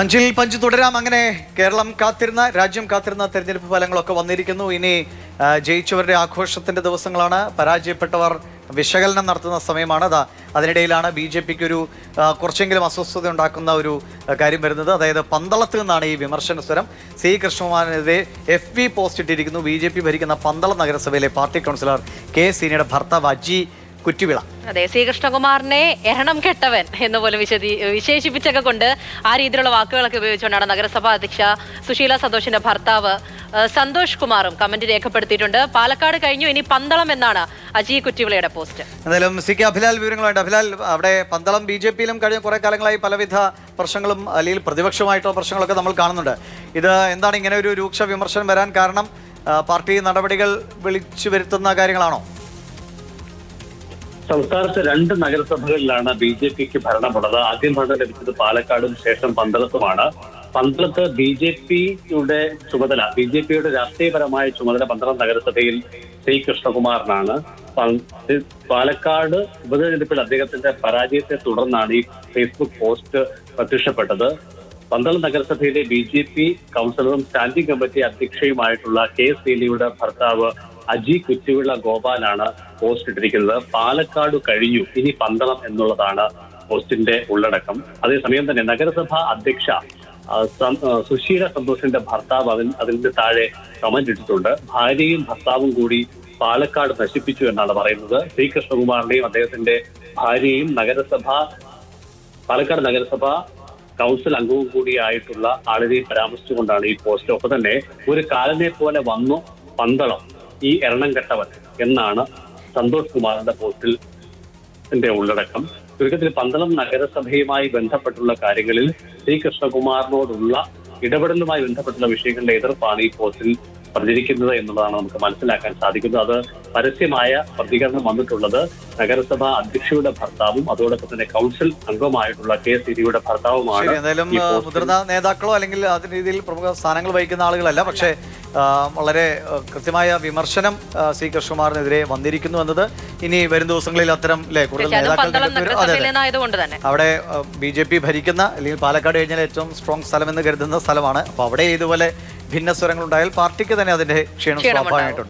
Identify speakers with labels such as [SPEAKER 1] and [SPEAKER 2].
[SPEAKER 1] അഞ്ചിൽ പഞ്ച് തുടരാം. അങ്ങനെ കേരളം കാത്തിരുന്ന രാജ്യം കാത്തിരുന്ന തെരഞ്ഞെടുപ്പ് ഫലങ്ങളൊക്കെ വന്നിരിക്കുന്നു. ഇനി ജയിച്ചവരുടെ ആഘോഷത്തിന്റെ ദിവസങ്ങളാണ്. പരാജയപ്പെട്ടവർ വിശകലനം നടത്തുന്ന സമയമാണ്. അതാ അതിനിടയിലാണ് ബി ജെ പിക്ക് ഒരു കുറച്ചെങ്കിലും അസ്വസ്ഥത ഉണ്ടാക്കുന്ന ഒരു കാര്യം വരുന്നത്. അതായത് പന്തളത്ത് നിന്നാണ് ഈ വിമർശന സ്വരം. സി. കൃഷ്ണകുമാറിനെതിരെ എഫ് പി പോസ്റ്റ് ഇട്ടിരിക്കുന്നു. ബി ജെ പി ഭരിക്കുന്ന പന്തളം നഗരസഭയിലെ പാർട്ടി കൗൺസിലർ കെ സീനയുടെ ഭർത്താവ് അജി കുറ്റിവിള.
[SPEAKER 2] അതെ ശ്രീകൃഷ്ണകുമാറിനെ എരണം കെട്ടവൻ എന്ന് പോലെ വിശദീ വിശേഷിപ്പിച്ചൊക്കെ കൊണ്ട് ആ രീതിയിലുള്ള വാക്കുകളൊക്കെ ഉപയോഗിച്ചുകൊണ്ടാണ് നഗരസഭാ അധ്യക്ഷ സുശീല സന്തോഷിന്റെ ഭർത്താവ് സന്തോഷ് കുമാറും കമന്റ് രേഖപ്പെടുത്തിയിട്ടുണ്ട്. പാലക്കാട് കഴിഞ്ഞു ഇനി പന്തളം എന്നാണ് അജി കുറ്റിവിളയുടെ പോസ്റ്റ്.
[SPEAKER 1] എന്തായാലും സി കെ അഭിലാൽ വിവരങ്ങളുണ്ട് അഭിലാൽ അവിടെ പന്തളം ബി ജെ പിയിലും കഴിഞ്ഞ കുറെ കാലങ്ങളായി പലവിധ പ്രശ്നങ്ങളും അല്ലെങ്കിൽ പ്രതിപക്ഷമായിട്ടുള്ള പ്രശ്നങ്ങളൊക്കെ നമ്മൾ കാണുന്നുണ്ട്. ഇത് എന്താണ് ഇങ്ങനെ ഒരു രൂക്ഷ വിമർശനം വരാൻ കാരണം? പാർട്ടി നടപടികൾ വിളിച്ചു വരുത്തുന്ന കാര്യങ്ങളാണോ?
[SPEAKER 3] സംസ്ഥാനത്ത് രണ്ട് നഗരസഭകളിലാണ് ബി ജെ പിക്ക് ഭരണമുള്ളത്. ആദ്യം ഭരണം ലഭിച്ചത് പാലക്കാടും ശേഷം പന്തളത്തുമാണ്. പന്തളത്ത് ബി ജെ പിയുടെ ചുമതല ബി ജെ പിയുടെ രാഷ്ട്രീയപരമായ ചുമതല പന്തളം നഗരസഭയിൽ ശ്രീ കൃഷ്ണകുമാറിനാണ്. പാലക്കാട് ഉപതെരഞ്ഞെടുപ്പിൽ അദ്ദേഹത്തിന്റെ പരാജയത്തെ തുടർന്നാണ് ഈ ഫേസ്ബുക്ക് പോസ്റ്റ് പ്രത്യക്ഷപ്പെട്ടത്. പന്തളം നഗരസഭയിലെ ബി ജെ പി കൗൺസിലറും സ്റ്റാൻഡിംഗ് കമ്മിറ്റി അധ്യക്ഷയുമായിട്ടുള്ള കെ സീലിയുടെ ഭർത്താവ് അജി കുറ്റിവിള ഗോപാലാണ് പോസ്റ്റ് ഇട്ടിരിക്കുന്നത്. പാലക്കാട് കഴിഞ്ഞു. ഇനി പന്തളം എന്നുള്ളതാണ് പോസ്റ്റിന്റെ ഉള്ളടക്കം. അതേസമയം തന്നെ നഗരസഭാ അധ്യക്ഷ സുശീല സന്തോഷിന്റെ ഭർത്താവ് അതിൽ അതിന്റെ താഴെ കമന്റ് ഇട്ടിട്ടുണ്ട്. ഭാര്യയും ഭർത്താവും കൂടി പാലക്കാട് നശിപ്പിച്ചു എന്നാണ് പറയുന്നത്. ശ്രീകൃഷ്ണകുമാറിന്റെയും അദ്ദേഹത്തിന്റെ ഭാര്യയും നഗരസഭ പാലക്കാട് നഗരസഭ കൗൺസിൽ അംഗവും കൂടിയായിട്ടുള്ള ആളിനെ പരാമർശിച്ചുകൊണ്ടാണ് ഈ പോസ്റ്റ്. ഒപ്പം തന്നെ ഒരു കാലനെ പോലെ വന്നു പന്തളം. ഈ എണ്ണം കെട്ടവൻ എന്നാണ് സന്തോഷ് കുമാറിന്റെ പോസ്റ്റിൽ ഉള്ളടക്കം. ചുരുക്കത്തിൽ പന്തളം നഗരസഭയുമായി ബന്ധപ്പെട്ടുള്ള കാര്യങ്ങളിൽ ശ്രീ കൃഷ്ണകുമാറിനോടുള്ള ഇടപെടലുമായി ബന്ധപ്പെട്ടുള്ള വിഷയങ്ങളുടെ എതിർപ്പാണ് ഈ പോസ്റ്റിൽ പ്രചരിക്കുന്നത് എന്നുള്ളതാണ് നമുക്ക് മനസ്സിലാക്കാൻ സാധിക്കുന്നത്. അത് പരസ്യമായ പ്രതികരണം വന്നിട്ടുള്ളത് നഗരസഭാ അധ്യക്ഷയുടെ ഭർത്താവും അതോടൊപ്പം തന്നെ കൗൺസിൽ അംഗമായിട്ടുള്ള കെ സിരിയുടെ ഭർത്താവുമാണ്
[SPEAKER 1] എന്തായാലും മുതിർന്ന നേതാക്കളോ അല്ലെങ്കിൽ അതിന് രീതിയിൽ പ്രമുഖ സ്ഥാനങ്ങൾ വഹിക്കുന്ന ആളുകളല്ല പക്ഷേ വളരെ കൃത്യമായ വിമർശനം സി കൃഷ്ണകുമാറിനെതിരെ വന്നിരിക്കുന്നു എന്നത് ഇനി വരും ദിവസങ്ങളിൽ അത്തരം അല്ലേ കൂടുതൽ
[SPEAKER 2] തന്നെ.
[SPEAKER 1] അവിടെ ബി ജെ പി ഭരിക്കുന്ന അല്ലെങ്കിൽ പാലക്കാട് കഴിഞ്ഞാൽ ഏറ്റവും സ്ട്രോങ് സ്ഥലം എന്ന് കരുതുന്ന സ്ഥലമാണ്. അപ്പോൾ അവിടെ ഇതുപോലെ ഭിന്ന സ്വരങ്ങൾ ഉണ്ടായാൽ പാർട്ടിക്ക് തന്നെ അതിന്റെ ക്ഷീണം. സ്വാഭാവികമായിട്ടുണ്ട്